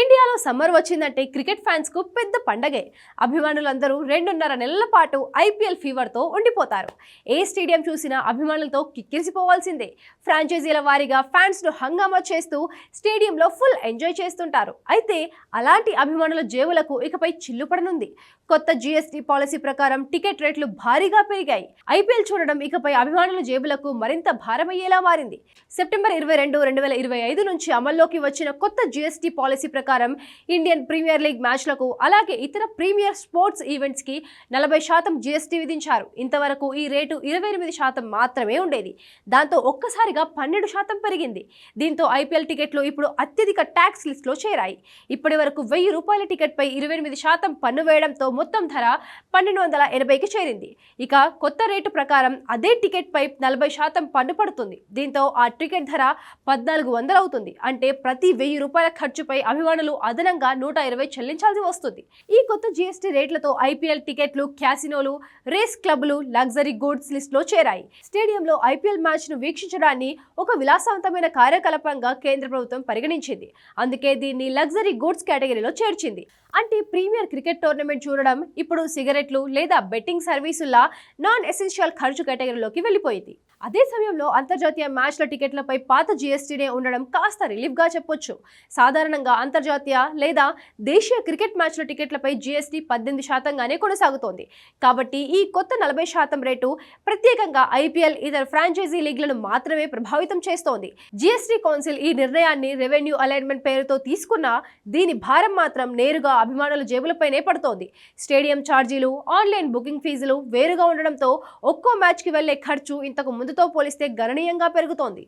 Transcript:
ఇండియాలో సమ్మర్ వచ్చిందంటే క్రికెట్ ఫ్యాన్స్కు పెద్ద పండగే. అభిమానులందరూ రెండున్నర నెలల పాటు ఐపీఎల్ ఫీవర్తో ఉండిపోతారు. ఏ స్టేడియం చూసినా అభిమానులతో కిక్కిరిసిపోవాల్సిందే. ఫ్రాంచైజీల వారీగా ఫ్యాన్స్ను హంగామా చేస్తూ స్టేడియంలో ఫుల్ ఎంజాయ్ చేస్తుంటారు. అయితే అలాంటి అభిమానుల జేబులకు ఇకపై చిల్లుపడనుంది కొత్త జీఎస్టీ పాలసీ ప్రకారం టికెట్ రేట్లు భారీగా పెరిగాయి. ఐపీఎల్ చూడడం ఇకపై అభిమానుల జేబులకు మరింత భారమయ్యేలా మారింది. సెప్టెంబర్ ఇరవై రెండు రెండు వేల ఇరవై ఐదు నుంచి అమల్లోకి వచ్చిన కొత్త జీఎస్టీ పాలసీ ప్రకారం ఇండియన్ ప్రీమియర్ లీగ్ మ్యాచ్లకు అలాగే ఇతర ప్రీమియర్ స్పోర్ట్స్ ఈవెంట్స్కి నలభై శాతం జీఎస్టీ విధించారు. ఇంతవరకు ఈ రేటు ఇరవై ఎనిమిది శాతం మాత్రమే ఉండేది. దాంతో ఒక్కసారిగా పన్నెండు శాతం పెరిగింది. దీంతో ఐపీఎల్ టికెట్లు ఇప్పుడు అత్యధిక ట్యాక్స్ లిస్టులో చేరాయి. ఇప్పటి వరకు వెయ్యి రూపాయల టికెట్పై ఇరవై ఎనిమిది శాతం పన్ను వేయడంతో మొత్తం ధర పన్నెండు వందల ఎనభైకి చేరింది. ఇక కొత్త రేటు ప్రకారం అదే టికెట్పై నలభై శాతం పన్ను పడుతుంది. దీంతో ఆ టికెట్ ధర పద్నాలుగు వందలు అవుతుంది. అంటే ప్రతి వెయ్యి రూపాయల ఖర్చుపై అభిమానులు అదనంగా నూట ఇరవై చెల్లించాల్సి వస్తుంది. ఈ కొత్త జీఎస్టీ రేట్లతో ఐపీఎల్ టికెట్లు క్యాసినోలు రేస్ క్లబ్లు లగ్జరీ గూడ్స్ లిస్ట్లో చేరాయి. స్టేడియంలో ఐపీఎల్ మ్యాచ్ను వీక్షించడాన్ని ఒక విలాసవంతమైన కార్యకలాపంగా కేంద్ర ప్రభుత్వం పరిగణించింది. అందుకే దీన్ని లగ్జరీ గూడ్స్ కేటగిరీలో చేర్చింది. అంటే ప్రీమియర్ క్రికెట్ టోర్నమెంట్ చూడడం ఇప్పుడు సిగరెట్లు లేదా బెట్టింగ్ సర్వీసుల నాన్ ఎసెన్షియల్ ఖర్చు కేటగిరీలోకి వెళ్ళిపోయింది. అదే సమయంలో అంతర్జాతీయ మ్యాచ్ల టికెట్లపై పాత జీఎస్టీనే ఉండడం కాస్త రిలీఫ్గా చెప్పొచ్చు. సాధారణంగా అంతర్జాతీయ లేదా దేశీయ క్రికెట్ మ్యాచ్ల టికెట్లపై జీఎస్టీ పద్దెనిమిది శాతంగానే కొనసాగుతోంది. కాబట్టి ఈ కొత్త నలభై శాతం రేటు ప్రత్యేకంగా ఐపీఎల్ ఇతర ఫ్రాంచైజీ లీగ్లను మాత్రమే ప్రభావితం చేస్తోంది. జీఎస్టీ కౌన్సిల్ ఈ నిర్ణయాన్ని రెవెన్యూ అలైన్మెంట్ పేరుతో తీసుకున్న దీని భారం మాత్రం నేరుగా అభిమానుల జేబులపైనే పడుతోంది. స్టేడియం ఛార్జీలు ఆన్లైన్ బుకింగ్ ఫీజులు వేరుగా ఉండడంతో ఒక్కో మ్యాచ్కి వెళ్ళే ఖర్చు ఇంతకు ముందుతో పోలిస్తే గణనీయంగా పెరుగుతోంది.